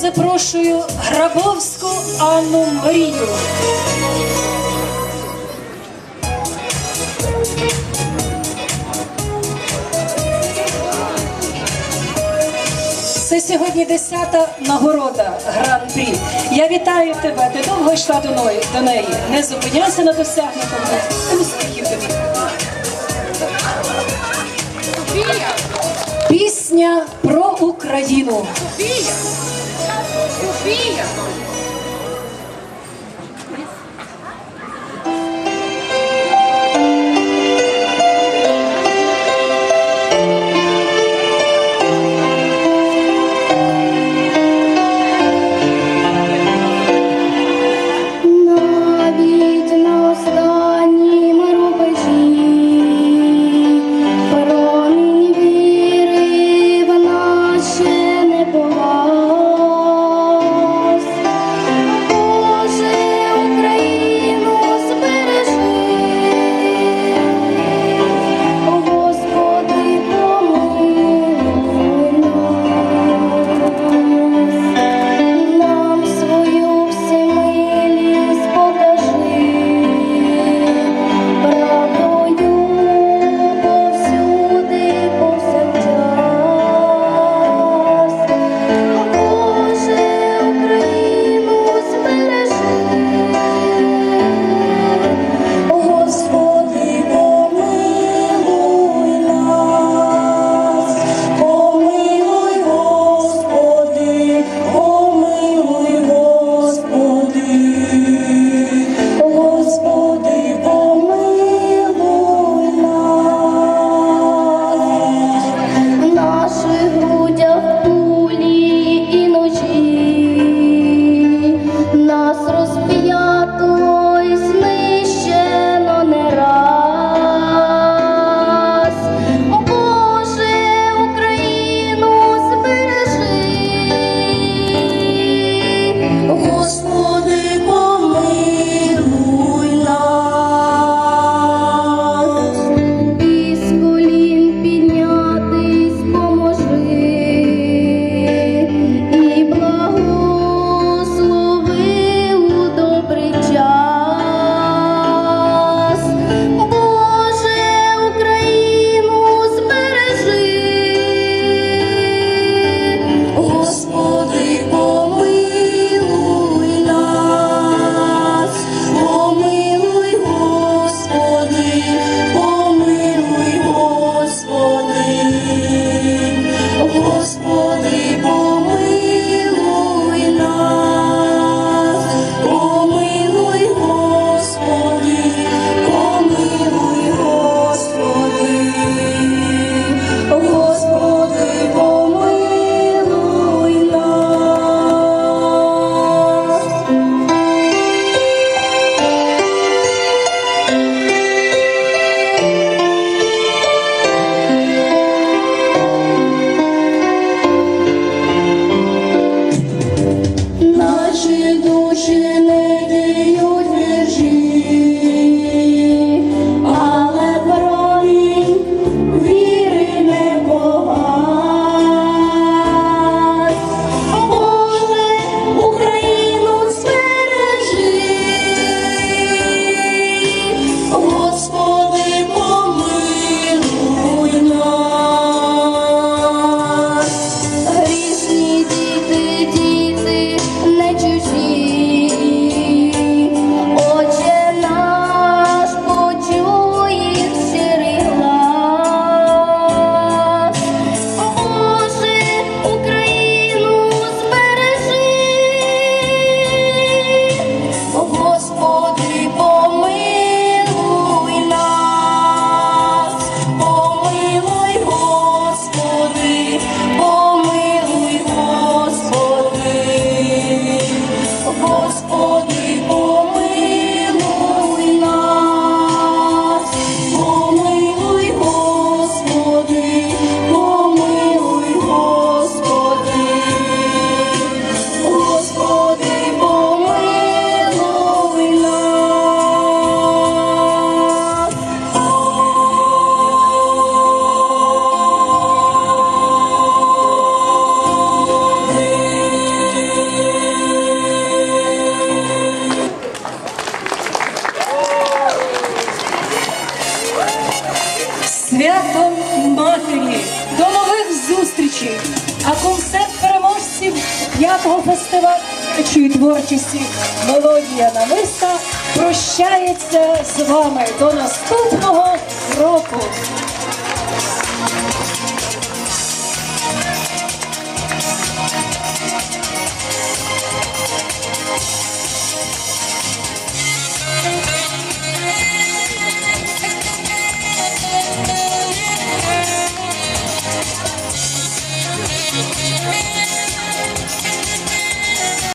запрошую Грабовську Анну Марію. Це сьогодні десята нагорода Гран-прі. Я вітаю тебе. Ти довго йшла до неї. До неї. Не зупиняйся на досягнутому. Успіхів тобі. Пісня про Україну. Софія! Софія! Фестивалю творчості Мелодія намиста прощається з вами до наступного року.